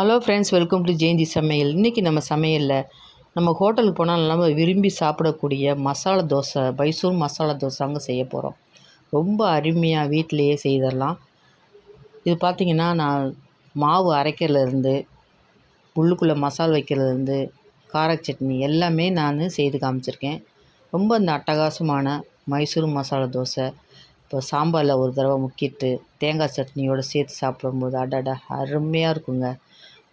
Hello friends welcome to Jayanthi சமையல் இன்றைக்கி நம்ம சமையலில் நம்ம ஹோட்டலுக்கு போனால் நம்ம விரும்பி சாப்பிடக்கூடிய மசாலா தோசை மைசூர் மசாலா தோசை அங்கே செய்ய போகிறோம் ரொம்ப அருமையாக வீட்டிலையே செய்திடலாம் இது பார்த்திங்கன்னா நான் மாவு அரைக்கிறதுலேருந்து உள்ளுக்குள்ளே மசால் வைக்கிறதுலேருந்து கார சட்னி எல்லாமே நான் செய்து காமிச்சிருக்கேன். ரொம்ப அந்த அட்டகாசமான மைசூர் மசாலா தோசை. இப்போ சாம்பாரில் ஒரு தடவை முக்கிட்டு தேங்காய் சட்னியோடு சேர்த்து சாப்பிடும்போது அடடா அருமையாக இருக்குங்க.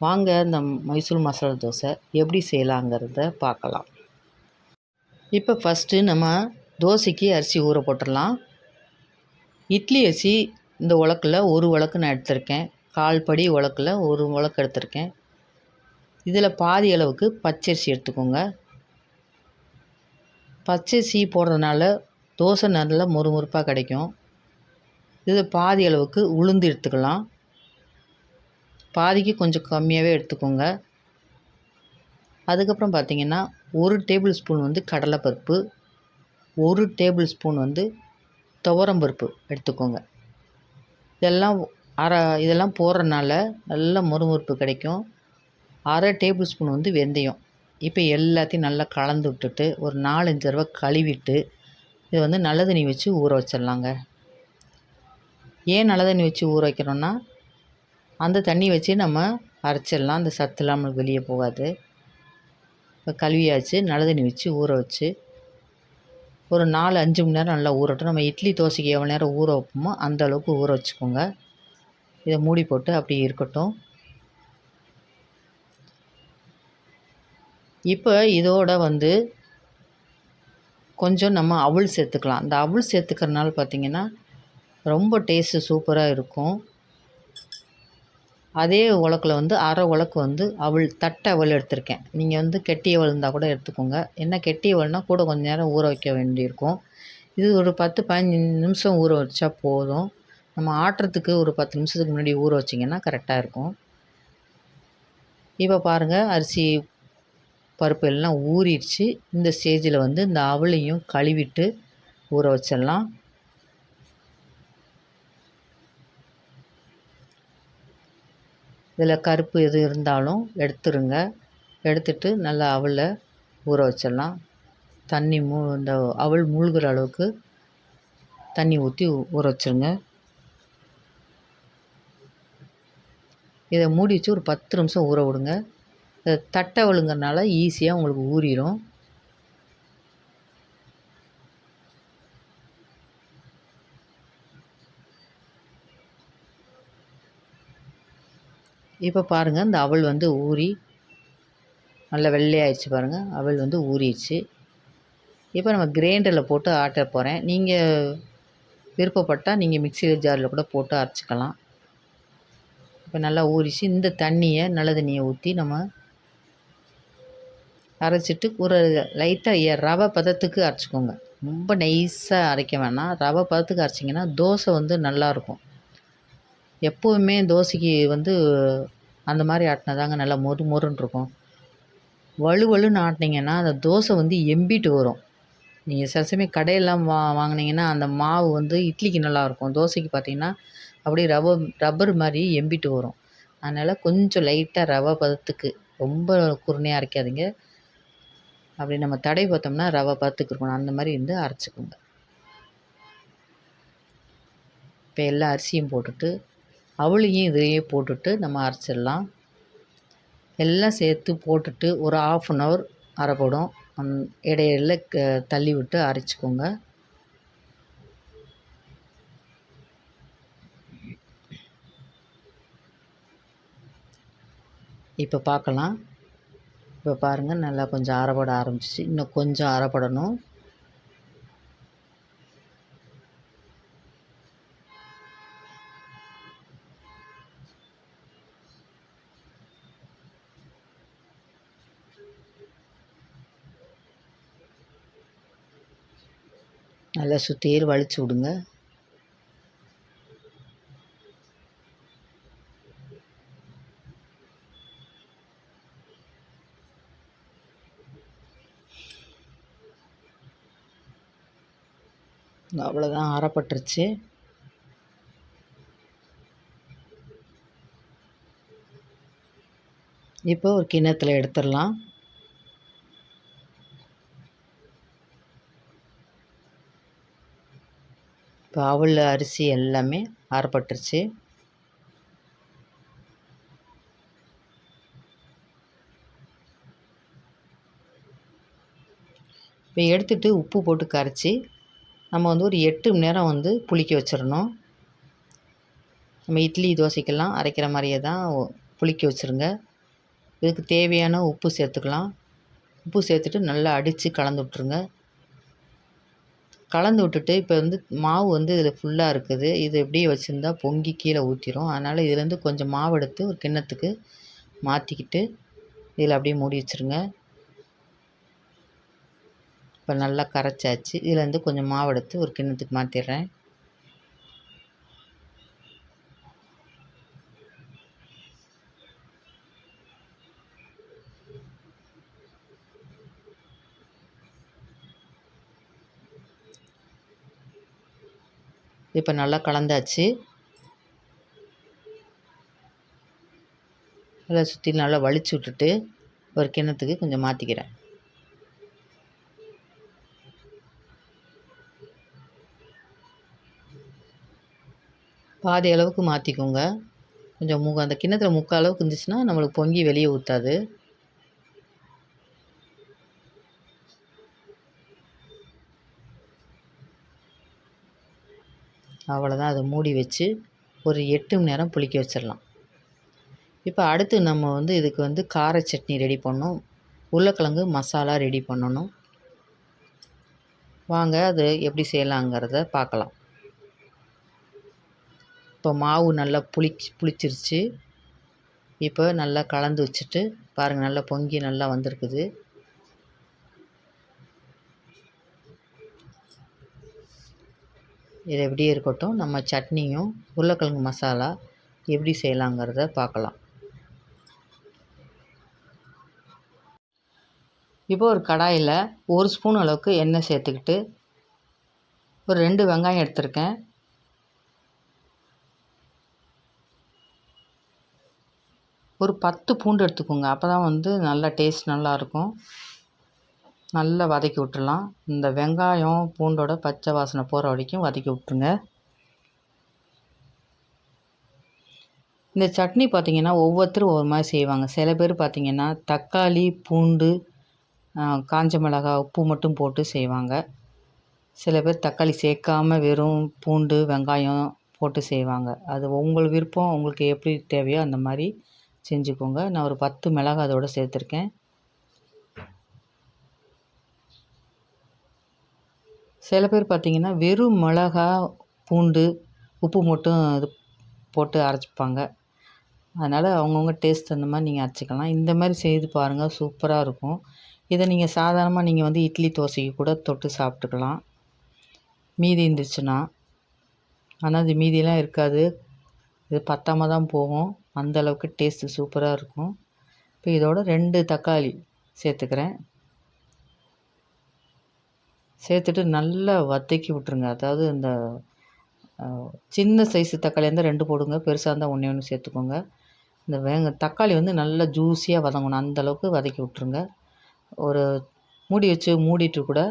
வாங்க இந்த மைசூர் மசாலா தோசை எப்படி செய்யலாங்கிறத பார்க்கலாம். இப்போ ஃபஸ்ட்டு நம்ம தோசைக்கு அரிசி ஊற போட்டுடலாம். இட்லி அரிசி இந்த உலக்கில் ஒரு உலக்கு நான் எடுத்திருக்கேன். கால் படி உலக்கில் ஒரு உலக்கு எடுத்திருக்கேன். இதில் பாதி அளவுக்கு பச்சரிசி எடுத்துக்கோங்க. பச்சரிசி போடுறதுனால தோசை நல்லா மொறுமொறுப்பாக கிடைக்கும். இதில் பாதி அளவுக்கு உளுந்து எடுத்துக்கலாம். பாதிக்கு கொஞ்சம் கம்மியாகவே எடுத்துக்கோங்க. அதுக்கப்புறம் பார்த்திங்கன்னா ஒரு டேபிள் ஸ்பூன் வந்து கடலைப்பருப்பு ஒரு டேபிள் ஸ்பூன் வந்து துவரம்பருப்பு எடுத்துக்கோங்க. இதெல்லாம் அரை இதெல்லாம் போடுறனால நல்ல முறுமுறுப்பு கிடைக்கும். அரை டேபிள் ஸ்பூன் வந்து வெந்தயம். இப்போ எல்லாத்தையும் நல்லா கலந்து விட்டுட்டு ஒரு நாலஞ்சு தடவை கழுவிட்டு இது வந்து நல்ல தண்ணி வச்சு ஊற வச்சிடலாங்க. ஏன் நல்ல தண்ணி வச்சு ஊற வைக்கிறோன்னா அந்த தண்ணி வச்சு நம்ம அரைச்சிடலாம். அந்த சத்துலாம் நம்மளுக்கு வெளியே போகாது. இப்போ கழுவியாச்சு. நல்ல தண்ணி வச்சு ஊற வச்சு ஒரு நாலு அஞ்சு மணி நேரம் நல்லா ஊறட்டும். நம்ம இட்லி தோசைக்கு எவ்வளோ நேரம் ஊற வைப்போமோ அந்த அளவுக்கு ஊற வச்சுக்கோங்க. இதை மூடி போட்டு அப்படி இருக்கட்டும். இப்போ இதோட வந்து கொஞ்சம் நம்ம அவுள் சேர்த்துக்கலாம். இந்த அவுள் சேர்த்துக்கிறனால பார்த்திங்கன்னா ரொம்ப டேஸ்ட்டு சூப்பராக இருக்கும். அதே உலக்கில் வந்து அரை உலக்கு வந்து அவள் தட்டை அவள் எடுத்திருக்கேன். நீங்கள் வந்து கெட்டி அவள் இருந்தால் கூட எடுத்துக்கோங்க. என்ன கெட்டி அவள்னால் கூட கொஞ்சம் நேரம் ஊற வைக்க வேண்டியிருக்கும். இது ஒரு பத்து பதினஞ்சு நிமிஷம் ஊற வச்சா போதும். நம்ம ஆட்டுறதுக்கு ஒரு பத்து நிமிஷத்துக்கு முன்னாடி ஊற வச்சிங்கன்னா கரெக்டாக இருக்கும். இப்போ பாருங்கள் அரிசி பருப்பு எல்லாம் ஊறிடுச்சு. இந்த ஸ்டேஜில் வந்து இந்த அவளையும் கழுவிட்டு ஊற வச்சிடலாம். இதில் கருப்பு எது இருந்தாலும் எடுத்துருங்க. எடுத்துட்டு நல்லா அவலை ஊற வச்சிடலாம். தண்ணி மூ இந்த அவல் மூழ்கிற அளவுக்கு தண்ணி ஊற்றி ஊற வச்சுருங்க. இதை மூடி வச்சு ஒரு பத்து நிமிஷம் ஊற விடுங்க. தட்டை விழுங்கிறனால ஈஸியாக உங்களுக்கு ஊறிடும். இப்போ பாருங்கள் இந்த அவல் வந்து ஊறி நல்லா வெள்ளையாயிடுச்சு பாருங்கள் அவல் வந்து ஊறிடுச்சு. இப்போ நம்ம கிரைண்டரில் போட்டு ஆட்ட போகிறேன் நீங்கள் விருப்பப்பட்டால் நீங்கள் மிக்சியில் ஜாரில் கூட போட்டு அரைச்சிக்கலாம். இப்போ நல்லா ஊறிச்சு. இந்த தண்ணியை நல்ல தண்ணியை ஊற்றி நம்ம அரைச்சிட்டு ஒரு லைட்டாக ரவை பதத்துக்கு அரைச்சிக்கோங்க. ரொம்ப நைஸாக அரைக்க வேணாம். ரவை பதத்துக்கு அரைச்சிங்கன்னா தோசை வந்து நல்லாயிருக்கும் எப்போவுமே தோசைக்கு வந்து அந்த மாதிரி ஆட்டினா தாங்க நல்லா மொறு மொறுன்னு இருக்கும். வலு வலுன்னு ஆட்டினீங்கன்னா அந்த தோசை வந்து எம்பிட்டு வரும். நீங்கள் சில சமயம் கடையெல்லாம் வா வாங்கினீங்கன்னா அந்த மாவு வந்து இட்லிக்கு நல்லாயிருக்கும் தோசைக்கு பார்த்தீங்கன்னா அப்படியே ரவ ரப்பர் மாதிரி எம்பிட்டு வரும். அதனால் கொஞ்சம் லைட்டாக ரவை பதத்துக்கு ரொம்ப குருணையாக அரைக்காதீங்க. அப்படி நம்ம தடை பார்த்தோம்னா ரவை பதத்துக்கு இருக்கணும். அந்த மாதிரி இருந்து அரைச்சிக்கோங்க. இப்போ எல்லா அரிசியும் போட்டுட்டு அவளையும் இதையே போட்டுட்டு நம்ம அரைச்சிடலாம். எல்லாம் சேர்த்து போட்டுட்டு ஒரு ஆஃப் அன் ஹவர் அரைப்படும். அந் இடையில க தள்ளி விட்டு அரைச்சிக்கோங்க. இப்போ பார்க்கலாம். இப்போ பாருங்கள் நல்லா கொஞ்சம் அரைப்பட ஆரம்பிச்சிச்சு. இன்னும் கொஞ்சம் அரைப்படணும். நல்லா சுத்தீர் வலிச்சு விடுங்க. அவ்வளோதான் அறப்பட்டுருச்சு இப்போ ஒரு கிண்ணத்தில் எடுத்துடலாம். இப்போ அவல் அரிசி எல்லாமே ஆறப்பட்டுருச்சு. இப்போ எடுத்துட்டு உப்பு போட்டு கரைச்சி நம்ம வந்து ஒரு எட்டு மணி நேரம் வந்து புளிக்க வச்சிடணும். நம்ம இட்லி தோசைக்கெல்லாம் அரைக்கிற மாதிரியே தான் புளிக்க வச்சுருங்க. இதுக்கு தேவையான உப்பு சேர்த்துக்கலாம். உப்பு சேர்த்துட்டு நல்லா அடித்து கலந்து விட்ருங்க கலந்து விட்டுட்டு இப்போ வந்து மாவு வந்து இதில் ஃபுல்லாக இருக்குது. இது எப்படியே வச்சுருந்தா பொங்கி கீழே ஊற்றிடும் அதனால் இதுலேருந்து கொஞ்சம் மாவு எடுத்து ஒரு கிண்ணத்துக்கு மாற்றிக்கிட்டு இதில் அப்படியே மூடி வச்சுருங்க. இப்போ நல்லா கரைச்சாச்சு. இதுலேருந்து கொஞ்சம் மாவு எடுத்து ஒரு கிண்ணத்துக்கு மாற்றிடுறேன் இப்போ நல்லா கலந்தாச்சு. நல்லா சுற்றி நல்லா வலிச்சு விட்டுட்டு ஒரு கிணத்துக்கு கொஞ்சம் மாற்றிக்கிறேன் பாதி அளவுக்கு மாற்றிக்கோங்க கொஞ்சம் மு அந்த கிண்ணத்தில் முக்கால் அளவுக்கு இருந்துச்சுன்னா நம்மளுக்கு பொங்கி வெளியே ஊற்றாது அவ்வளோதான் அதை மூடி வச்சு ஒரு எட்டு மணி நேரம் புளிக்க வச்சிடலாம். இப்போ அடுத்து நம்ம வந்து இதுக்கு வந்து கார சட்னி ரெடி பண்ணணும். உருளைக்கிழங்கு மசாலா ரெடி பண்ணணும். வாங்க அது எப்படி செய்யலாங்கிறத பார்க்கலாம். இப்போ மாவு நல்லா புளிச்சு புளிச்சிருச்சு. இப்போ நல்லா கலந்து வச்சுட்டு பாருங்கள் நல்லா பொங்கி நல்லா வந்திருக்குது. இது எப்படியே இருக்கட்டும் நம்ம சட்னியும் உருளைக்கிழங்கு மசாலா எப்படி செய்யலாங்கிறத பார்க்கலாம். இப்போ ஒரு கடாயில் ஒரு ஸ்பூன் அளவுக்கு எண்ணெய் சேர்த்துக்கிட்டு ஒரு ரெண்டு வெங்காயம் எடுத்திருக்கேன். ஒரு பத்து பூண்டு எடுத்துக்கோங்க அப்போ தான் வந்து நல்லா டேஸ்ட் நல்லாயிருக்கும் நல்லா வதக்கி விட்டுடலாம். இந்த வெங்காயம் பூண்டோட பச்சை வாசனை போகிற வரைக்கும் வதக்கி விட்ருங்க இந்த சட்னி பார்த்திங்கன்னா ஒவ்வொருத்தரும் ஒரு மாதிரி செய்வாங்க. சில பேர் பார்த்திங்கன்னா தக்காளி பூண்டு காஞ்ச மிளகாய் உப்பு மட்டும் போட்டு செய்வாங்க. சில பேர் தக்காளி சேர்க்காம வெறும் பூண்டு வெங்காயம் போட்டு செய்வாங்க. அது உங்கள் விருப்பம் உங்களுக்கு எப்படி தேவையோ அந்த மாதிரி செஞ்சுக்கோங்க. நான் ஒரு பத்து மிளகாய் அதோடு சேர்த்துருக்கேன். சில பேர் பார்த்திங்கன்னா வெறும் மிளகா பூண்டு உப்பு மட்டும் இது போட்டு அரைச்சிப்பாங்க. அதனால் அவங்கவுங்க டேஸ்ட் அந்த மாதிரி நீங்கள் அரைச்சிக்கலாம். இந்த மாதிரி செய்து பாருங்கள் சூப்பராக இருக்கும். இதை நீங்கள் சாதாரணமாக நீங்கள் வந்து இட்லி தோசைக்கு கூட தொட்டு சாப்பிட்டுக்கலாம். மீதி இருந்துச்சுன்னா ஆனால் அது மீதியெல்லாம் இருக்காது. இது பத்தாமல் தான் போகும். அந்தளவுக்கு டேஸ்ட்டு சூப்பராக இருக்கும். இப்போ இதோட ரெண்டு தக்காளி சேர்த்துக்கிறேன். சேர்த்துட்டு நல்லா வதக்கி விட்ருங்க அதாவது இந்த சின்ன சைஸு தக்காளி இருந்தால் ரெண்டு போடுங்க. பெருசாக இருந்தால் ஒன்றே ஒன்று சேர்த்துக்கோங்க. இந்த வேங்க தக்காளி வந்து நல்லா ஜூஸியாக வதங்கணும். அந்தளவுக்கு வதக்கி விட்ருங்க ஒரு மூடி வச்சு மூடிட்டு கூட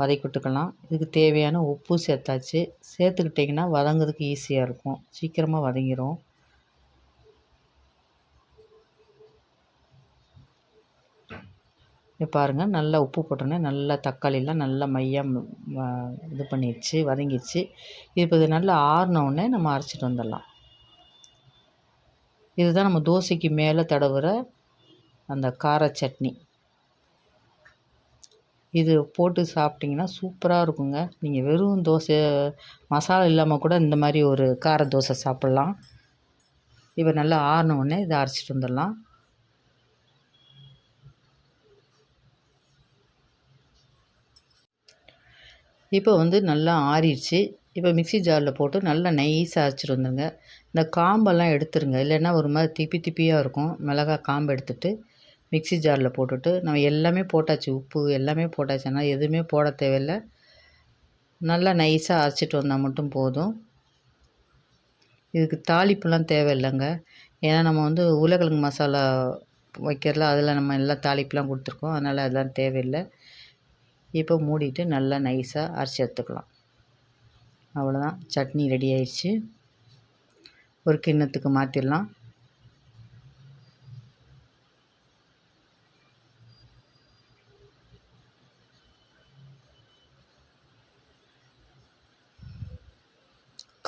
வதக்கி விட்டுக்கலாம். இதுக்கு தேவையான உப்பு சேர்த்தாச்சு. சேர்த்துக்கிட்டிங்கன்னா வதங்கிறதுக்கு ஈஸியாக இருக்கும். சீக்கிரமாக வதங்கிடும் இப்போ பாருங்கள் நல்லா உப்பு போட்டோன்னே நல்லா தக்காளிலாம் நல்லா மையம் இது பண்ணிடுச்சு வதங்கிடுச்சு இப்போ இது நல்லா ஆறினவுடனே நம்ம அரைச்சிட்டு வந்துடலாம். இதுதான் நம்ம தோசைக்கு மேலே தடவுற அந்த கார சட்னி. இது போட்டு சாப்பிட்டிங்கன்னா சூப்பராக இருக்குங்க. நீங்கள் வெறும் தோசை மசாலா இல்லாமல் கூட இந்த மாதிரி ஒரு கார தோசை சாப்பிட்லாம். இப்போ நல்லா ஆறின இதை அரைச்சிட்டு வந்துடலாம். இப்போ வந்து நல்லா ஆறிடுச்சு. இப்போ மிக்சி ஜாரில் போட்டு நல்லா நைஸாக அரைச்சிட்டு வந்துடுங்க இந்த காம்பெல்லாம் எடுத்துருங்க. இல்லைன்னா ஒரு மாதிரி திப்பி திப்பியாக இருக்கும். மிளகா காம்பு எடுத்துகிட்டு மிக்சி ஜாரில் போட்டுட்டு நம்ம எல்லாமே போட்டாச்சு. உப்பு எல்லாமே போட்டாச்சு. ஆனால் எதுவுமே போட தேவையில்லை. நல்லா நைஸாக அரைச்சிட்டு வந்தால் மட்டும் போதும். இதுக்கு தாளிப்புலாம் தேவையில்லைங்க. ஏன்னா நம்ம வந்து உருளைக்கிழங்கு மசாலா வைக்கிறதுல அதில் நம்ம எல்லாம் தாளிப்புலாம் கொடுத்துருக்கோம். அதனால் அதெல்லாம் தேவையில்லை. இப்போ மூடிட்டு நல்லா நைஸாக அரைச்சி எடுத்துக்கலாம். அவ்வளோதான் சட்னி ரெடி ஆயிடுச்சு. ஒரு கிண்ணத்துக்கு மாற்றிடலாம்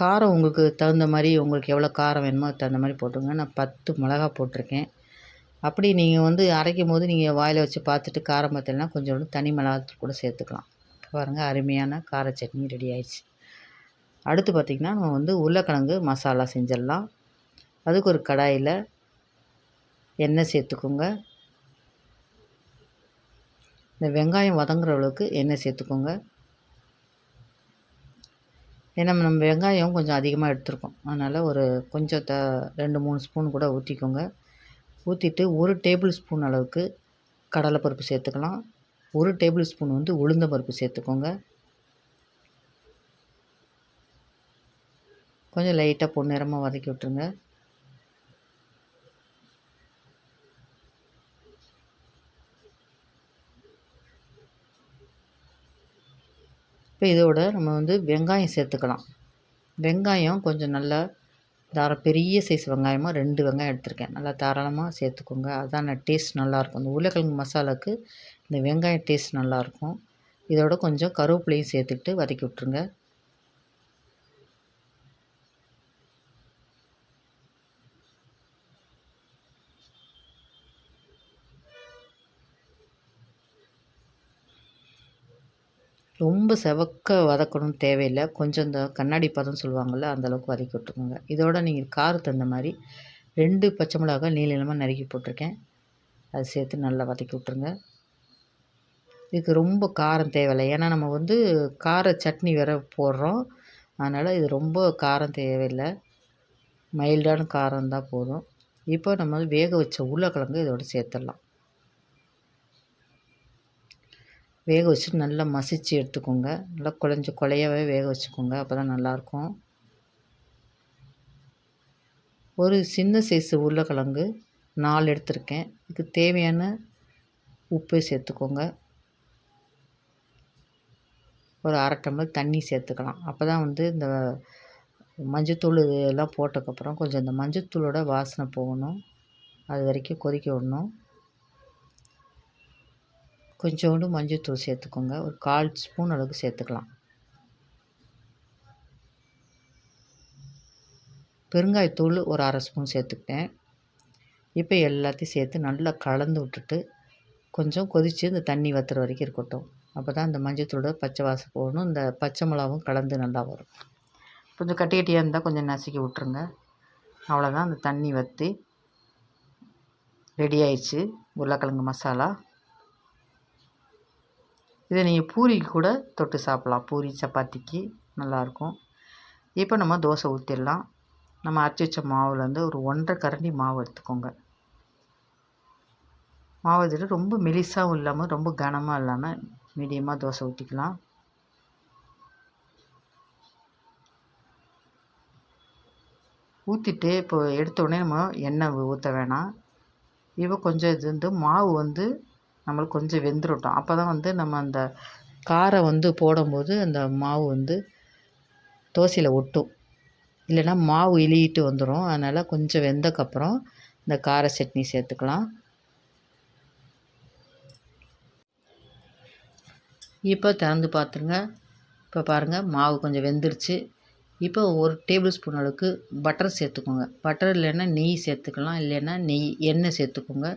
காரம் உங்களுக்கு தகுந்த மாதிரி உங்களுக்கு எவ்வளோ காரம் வேணுமோ தகுந்த மாதிரி போட்டுங்க. நான் பத்து மிளகா போட்டிருக்கேன். அப்படி நீங்கள் வந்து அரைக்கும் போது நீங்கள் வாயில் வச்சு பார்த்துட்டு காரம் பார்த்தீங்கன்னா கொஞ்சோண்டு தனி மிளகாத்தூள் கூட சேர்த்துக்கலாம். பாருங்கள் அருமையான கார சட்னி ரெடி ஆயிடுச்சு. அடுத்து பார்த்திங்கன்னா நம்ம வந்து உருளைக்கிழங்கு மசாலா செஞ்சிடலாம். அதுக்கு ஒரு கடாயில் எண்ணெய் சேர்த்துக்கோங்க. இந்த வெங்காயம் வதங்குற அளவுக்கு எண்ணெய் சேர்த்துக்கோங்க. ஏன்னா நம்ம வெங்காயம் கொஞ்சம் அதிகமாக எடுத்துருக்கோம். அதனால் ஒரு கொஞ்சம் த ரெண்டு மூணு ஸ்பூன் கூட ஊற்றிக்கோங்க ஊற்றிட்டு ஒரு டேபிள் ஸ்பூன் அளவுக்கு கடலைப்பருப்பு சேர்த்துக்கலாம். ஒரு டேபிள் ஸ்பூன் வந்து உளுந்த பருப்பு சேர்த்துக்கோங்க. கொஞ்சம் லைட்டாக பொன்னிறமாக வதக்கி விட்ருங்க இப்போ இதோட நம்ம வந்து வெங்காயம் சேர்த்துக்கலாம். வெங்காயம் கொஞ்சம் நல்லா தார பெரிய சைஸ் வெங்காயமாக ரெண்டு வெங்காயம் எடுத்திருக்கேன். நல்லா தாராளமாக சேர்த்துக்கோங்க. அதான் டேஸ்ட் நல்லாயிருக்கும் இந்த உருளைக்கிழங்கு மசாலாவுக்கு இந்த வெங்காயம் டேஸ்ட் நல்லாயிருக்கும் இதோட கொஞ்சம் கருவேப்பிலையும் சேர்த்துட்டு வதக்கி விட்ருங்க ரொம்ப செவக்க வதக்கணும் தேவையில்லை. கொஞ்சம் இந்த கண்ணாடி பதம் சொல்லுவாங்கள்ல அந்தளவுக்கு வதக்கி விட்டுக்கோங்க. இதோட நீங்கள் காரத்து தகுந்த மாதிரி ரெண்டு பச்சை மிளகாய் நீள நீளமாக நறுக்கி போட்டிருக்கேன். அது சேர்த்து நல்லா வதக்கி விட்ருங்க இதுக்கு ரொம்ப காரம் தேவையில்லை. ஏன்னா நம்ம வந்து கார சட்னி வேற போடுறோம். அதனால் இது ரொம்ப காரம் தேவையில்லை. மைல்டான காரம் தான் போதும். இப்போ நம்ம வேக வச்ச உருளைக்கிழங்கு இதோட சேர்த்துடலாம். வேக வச்சுட்டு நல்லா மசித்து எடுத்துக்கோங்க. நல்லா குழஞ்சி குழையவே வேக வச்சுக்கோங்க. அப்போ தான் நல்லாயிருக்கும். ஒரு சின்ன சைஸு உருளைக்கிழங்கு நாலு எடுத்திருக்கேன். இதுக்கு தேவையான உப்பு சேர்த்துக்கோங்க. ஒரு அரை டம்ளர் தண்ணி சேர்த்துக்கலாம். அப்போ தான் வந்து இந்த மஞ்சத்தூள் இதெல்லாம் போட்டதுக்கப்புறம் கொஞ்சம் இந்த மஞ்சத்தூளோட வாசனை போகணும். அது வரைக்கும் கொதிக்க விடணும். கொஞ்சோண்டு மஞ்சள்தூள் சேர்த்துக்கோங்க. ஒரு கால் ஸ்பூன் அளவுக்கு சேர்த்துக்கலாம். பெருங்காயத்தூள் ஒரு அரை ஸ்பூன் சேர்த்துக்கிட்டேன். இப்போ எல்லாத்தையும் சேர்த்து நல்லா கலந்து விட்டுட்டு கொஞ்சம் கொதித்து இந்த தண்ணி வத்துற வரைக்கும் இருக்கட்டும். அப்போ தான் இந்த மஞ்சத்தூளோட பச்சை வாசம் போகணும். இந்த பச்சை மிளகாவும் கலந்து நல்லா வரும். கொஞ்சம் கட்டி கட்டியாக இருந்தால் கொஞ்சம் நசுக்கி விட்ருங்க அவ்வளோதான் அந்த தண்ணி வற்றி ரெடி ஆயிடுச்சு. உருளைக்கிழங்கு மசாலா. இதை நீங்கள் பூரிக்கு கூட தொட்டு சாப்பிட்லாம். பூரி சப்பாத்திக்கு நல்லாயிருக்கும். இப்போ நம்ம தோசை ஊற்றிடலாம் நம்ம அரைச்சி வச்ச மாவுலேருந்து ஒரு ஒன்றரை கரண்டி மாவு எடுத்துக்கோங்க. மாவு எடுத்துட்டு ரொம்ப மெலிசாகவும் இல்லாமல் ரொம்ப கனமாக இல்லாமல் மீடியமாக தோசை ஊற்றிக்கலாம் ஊற்றிட்டு இப்போ எடுத்தோடனே நம்ம எண்ணெய் ஊற்ற வேணாம். இப்போ கொஞ்சம் இது வந்து மாவு வந்து நம்மளுக்கு கொஞ்சம் வெந்துடட்டும் அப்போ தான் வந்து நம்ம அந்த காரம் வந்து போடும்போது அந்த மாவு வந்து தோசையில் ஒட்டும். இல்லைன்னா மாவு இழுகிட்டு வந்துடும் அதனால் கொஞ்சம் வெந்தக்கப்புறம் இந்த கார சட்னி சேர்த்துக்கலாம். இப்போ திறந்து பார்த்துருங்க. இப்போ பாருங்கள் மாவு கொஞ்சம் வெந்துருச்சு. இப்போ ஒரு டேபிள் ஸ்பூன் அளவுக்கு பட்டர் சேர்த்துக்கோங்க. பட்டர் இல்லைன்னா நெய் சேர்த்துக்கலாம். இல்லைன்னா நெய் எண்ணெய் சேர்த்துக்கோங்க.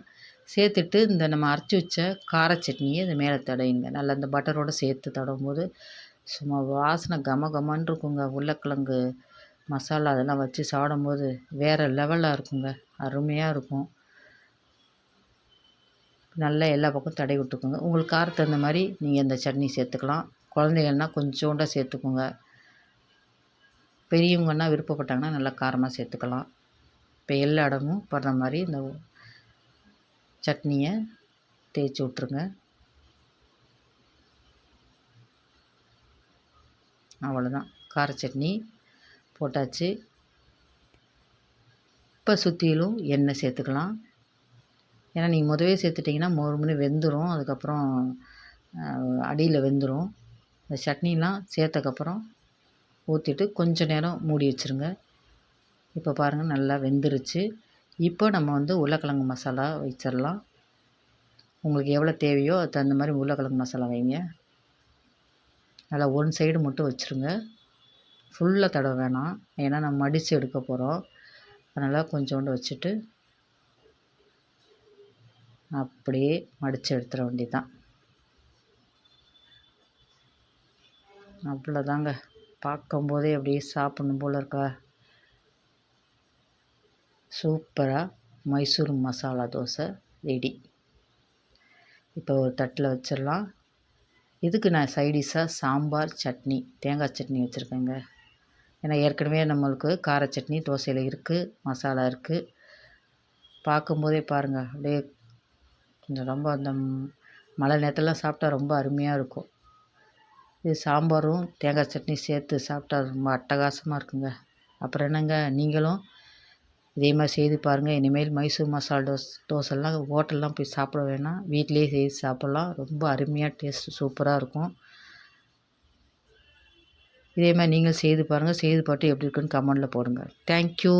சேர்த்துட்டு இந்த நம்ம அரைச்சி வச்ச கார சட்னியை இந்த மேலே தடவிங்க. நல்லா இந்த பட்டரோடு சேர்த்து தடவும் போது சும்மா வாசனை கம கமன்னு இருக்குங்க. உருளைக்கிழங்கு மசாலா அதெல்லாம் வச்சு சாப்பிடும்போது வேறு லெவலாக இருக்குங்க. அருமையாக இருக்கும். நல்லா எல்லா பக்கம் தடவி விட்டுக்குங்க. உங்களுக்கு காரத்து தகுந்த மாதிரி நீங்கள் இந்த சட்னி சேர்த்துக்கலாம். குழந்தைகள்னா கொஞ்சோண்டாக சேர்த்துக்குங்க. பெரியவங்கன்னா விருப்பப்பட்டாங்கன்னா நல்லா காரமாக சேர்த்துக்கலாம். இப்போ எல்லா இடமும் படுற மாதிரி இந்த சட்னியை தேய்ச்சி விட்ருங்க அவ்வளோதான். கார சட்னி போட்டாச்சு. இப்போ சுற்றிலும் எண்ணெய் சேர்த்துக்கலாம். ஏன்னா நீங்கள் முதவே சேர்த்துட்டிங்கன்னா ஒரு மணி வெந்துடும் அதுக்கப்புறம் அடியில் வெந்துடும் இந்த சட்னிலாம் சேர்த்தக்கப்புறம் ஊற்றிட்டு கொஞ்சம் நேரம் மூடி வச்சுருங்க. இப்போ பாருங்கள் நல்லா வெந்துருச்சு. இப்போ நம்ம வந்து உருளைக்கிழங்கு மசாலா வச்சிடலாம். உங்களுக்கு எவ்வளோ தேவையோ அது தகுந்த மாதிரி உருளைக்கிழங்கு மசாலா வைங்க. நல்லா ஒன் சைடு மட்டும் வச்சுருங்க. ஃபுல்லாக தடவை வேணாம். ஏன்னா நம்ம மடித்து எடுக்க போகிறோம் அதனால் கொஞ்சோண்டு வச்சுட்டு அப்படியே மடித்து எடுத்துட வேண்டியதான் அவ்வளோதாங்க. பார்க்கும்போதே அப்படியே சாப்பிட்ணும் போல் இருக்கா? சூப்பராக மைசூர் மசாலா தோசை ரெடி இப்போ ஒரு தட்டில் வச்சிடலாம். இதுக்கு நான் சைடிஷாக சாம்பார் சட்னி தேங்காய் சட்னி வச்சுருக்கேங்க. ஏன்னா ஏற்கனவே நம்மளுக்கு கார சட்னி தோசையில் இருக்குது மசாலா இருக்குது பார்க்கும்போதே பாருங்கள் அப்படியே கொஞ்சம் ரொம்ப அந்த மழை நேரத்தில் சாப்பிட்டா ரொம்ப அருமையாக இருக்கும். இது சாம்பாரும் தேங்காய் சட்னி சேர்த்து சாப்பிட்டா ரொம்ப அட்டகாசமாக இருக்குங்க. அப்புறம் என்னங்க நீங்களும் இதே மாதிரி செய்து பாருங்கள் இனிமேல் மைசூர் மசாலா தோஸ் தோசைலாம் ஹோட்டல்லாம் போய் சாப்பிட வேணாம். வீட்டிலே செய்து சாப்பிட்லாம். ரொம்ப அருமையாக டேஸ்ட் சூப்பராக இருக்கும். இதே மாதிரி நீங்கள் செய்து பாருங்கள் செய்து பார்த்து எப்படி இருக்குன்னு கமெண்டில் போடுங்க. தேங்க்யூ